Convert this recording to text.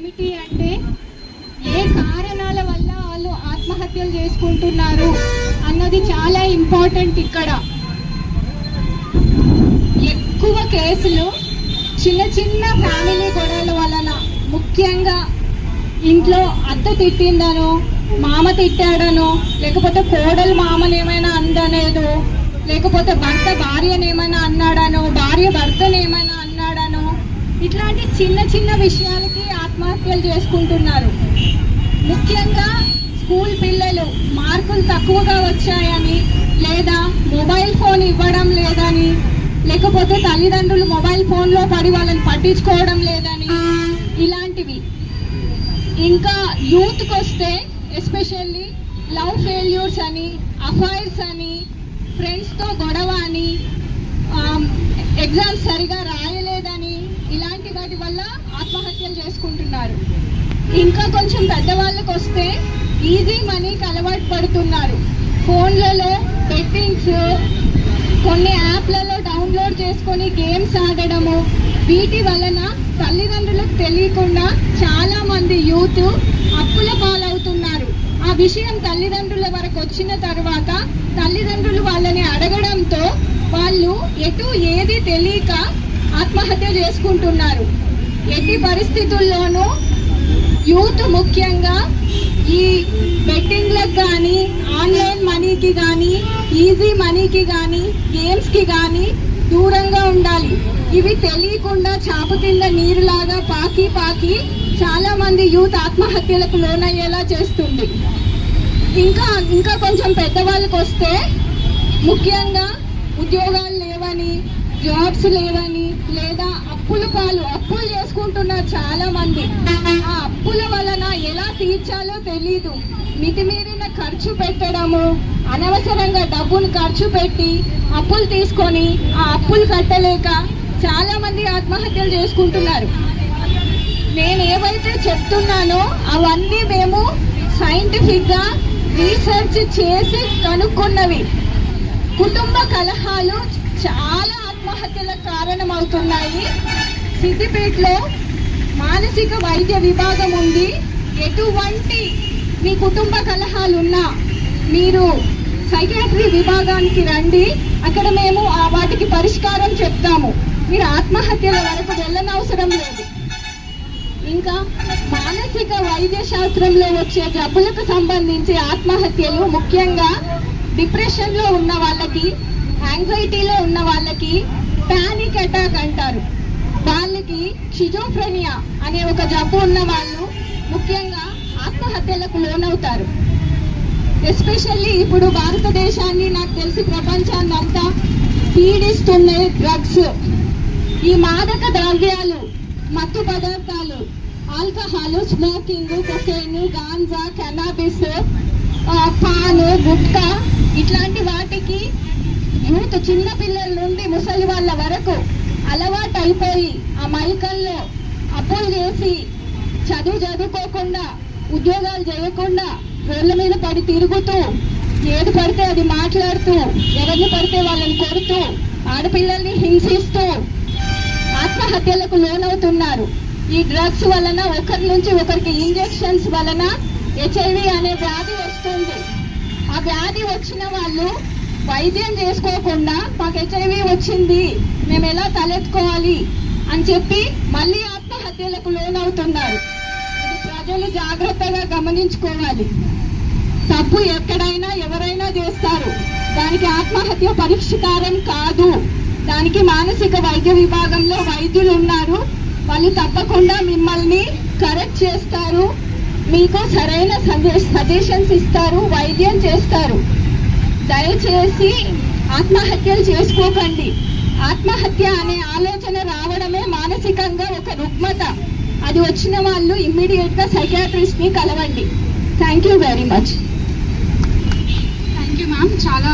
ఏమిటి అంటే ఏ కారణాల వల్ల వాళ్ళు ఆత్మహత్యలు చేసుకుంటున్నారు అన్నది చాలా ఇంపార్టెంట్ ఇక్కడ. ఎక్కువ కేసులు చిన్న చిన్న ఫ్యామిలీ గొడవల వలన ముఖ్యంగా ఇంట్లో అత్త తిట్టిందనో మామ తిట్టాడనో లేకపోతే కోడలు మామని ఏమైనా అందనేదో లేకపోతే భర్త భార్యను ఏమైనా అన్నాడనో భార్య భర్తను ఏమైనా అన్నాడనో ఇట్లాంటి చిన్న చిన్న విషయాలకి ఆత్మహత్యలు చేసుకుంటున్నారు. ముఖ్యంగా స్కూల్ పిల్లలు మార్కులు తక్కువగా వచ్చాయని లేదా మొబైల్ ఫోన్ ఇవ్వడం లేదని లేకపోతే తల్లిదండ్రులు మొబైల్ ఫోన్లో పడి వాళ్ళని పట్టించుకోవడం లేదని ఇలాంటివి. ఇంకా యూత్కి వస్తే ఎస్పెషల్లీ లవ్ ఫెయిల్యూర్స్ అని అఫైర్స్ అని ఫ్రెండ్స్తో గొడవ అని ఎగ్జామ్స్ సరిగా రాయలేదని ఇలాంటి వాటి వల్ల ఆత్మహత్యలు చేసుకుంటున్నారు. ఇంకా కొంచెం పెద్దవాళ్ళకి వస్తే ఈజీ మనీకి అలవాటు పడుతున్నారు. ఫోన్లలో బెట్టింగ్స్ కొన్ని యాప్లలో డౌన్లోడ్ చేసుకొని గేమ్స్ ఆడడము వీటి వలన తల్లిదండ్రులకు తెలియకుండా చాలా మంది యూత్ అప్పుల పాలవుతున్నారు. ఆ విషయం తల్లిదండ్రుల వరకు వచ్చిన తర్వాత తల్లిదండ్రులు వాళ్ళని అడగడంతో వాళ్ళు ఎటు ఏది తెలియక ఆత్మహత్య చేసుకుంటున్నారు. ఎట్టి పరిస్థితుల్లోనూ యూత్ ముఖ్యంగా ఈ బెట్టింగ్లకు కానీ ఆన్లైన్ మనీకి కానీ ఈజీ మనీకి కానీ గేమ్స్కి కానీ దూరంగా ఉండాలి. ఇవి తెలియకుండా చాపు కింద నీరులాగా పాకి పాకి చాలా మంది యూత్ ఆత్మహత్యలకు లోనయ్యేలా చేస్తుంది. ఇంకా ఇంకా కొంచెం పెద్దవాళ్ళకి వస్తే ముఖ్యంగా ఉద్యోగాలు లేవని జాబ్స్ లేవని లేదా అప్పులు పాలు అప్పులు చేసుకుంటున్నారు చాలా మంది ఆ అప్పుల వలన ఎలా తీర్చాలో తెలీదు. మితిమీరిన ఖర్చు పెట్టడము అనవసరంగా డబ్బును ఖర్చు పెట్టి అప్పులు తీసుకొని ఆ అప్పులు కట్టలేక చాలా మంది ఆత్మహత్యలు చేసుకుంటున్నారు. నేను ఏవైతే చెప్తున్నానో అవన్నీ మేము సైంటిఫిక్గా రీసెర్చ్ చేసి కనుక్కున్నవి. కుటుంబ కలహాలు చాలా ఆత్మహత్యలకు కారణమవుతున్నాయి. సిద్దిపేటలో మానసిక వైద్య విభాగం ఉంది. ఎటువంటి మీ కుటుంబ కలహాలున్నా మీరు సైకాట్రీ విభాగానికి రండి. అక్కడ మేము ఆ వాటికి పరిష్కారం చెప్తాము. మీరు ఆత్మహత్యల వరకు వెళ్ళనవసరం లేదు. ఇంకా మానసిక వైద్య శాస్త్రంలో వచ్చే జబ్బులకు సంబంధించి ఆత్మహత్యలు ముఖ్యంగా డిప్రెషన్లో ఉన్న వాళ్ళకి యాంగ్జైటీలో ఉన్న వాళ్ళకి పానిక్ అటాక్ అంటారు. వాళ్ళకి షిజోఫ్రెనియా అనే ఒక జబ్బు ఉన్న వాళ్ళు ముఖ్యంగా ఆత్మహత్యలకు లోనవుతారు. ఎస్పెషల్లీ ఇప్పుడు భారతదేశాన్ని నాకు తెలిసి ప్రపంచాన్ని అంతా పీడిస్తున్నాయి డ్రగ్స్ ఈ మాదక ద్రవ్యాలు మత్తు పదార్థాలు alcohol smoking cocaine ganja cannabis పాను గుట్కా ఇట్లాంటి వాటికి యూత్ చిన్న పిల్లల నుండి ముసలి వాళ్ళ వరకు అలవాటు అయిపోయి ఆ మైకల్లో అప్పులు చేసి చదువు చదువుకోకుండా ఉద్యోగాలు చేయకుండా రోడ్ల మీద పడి తిరుగుతూ ఏది పడితే అది మాట్లాడుతూ ఎవరిని పడితే వాళ్ళని కొడుతూ ఆడపిల్లల్ని హింసిస్తూ ఆత్మహత్యలకు లోనవుతున్నారు. ఈ డ్రగ్స్ వలన ఒకరి నుంచి ఒకరికి ఇంజెక్షన్స్ వలన హెచ్ఐవి అనే వ్యాధి వస్తుంది. ఆ వ్యాధి వచ్చిన వాళ్ళు వైద్యం చేసుకోకుండా మాకు హెచ్ఐవి వచ్చింది మేము ఎలా తలెత్తుకోవాలి అని చెప్పి మళ్ళీ ఆత్మహత్యలకు లోనవుతున్నారు. ఇది ప్రజలు జాగ్రత్తగా గమనించుకోవాలి. తప్పు ఎక్కడైనా ఎవరైనా చేస్తారు. దానికి ఆత్మహత్య పరిష్కారం కాదు. దానికి మానసిక వైద్య విభాగంలో వైద్యులు ఉన్నారు. వాళ్ళు తప్పకుండా మిమ్మల్ని కరెక్ట్ చేస్తారు. మీకు సరైన సజెషన్స్ ఇస్తారు వైద్యం చేస్తారు. దయచేసి ఆత్మహత్యలు చేసుకోకండి. ఆత్మహత్య అనే ఆలోచన రావడమే మానసికంగా ఒక రుగ్మత. అది వచ్చిన వాళ్ళు ఇమ్మీడియట్గా సైకాట్రిస్ట్ని కలవండి. Thank you very much thank you ma'am చాలా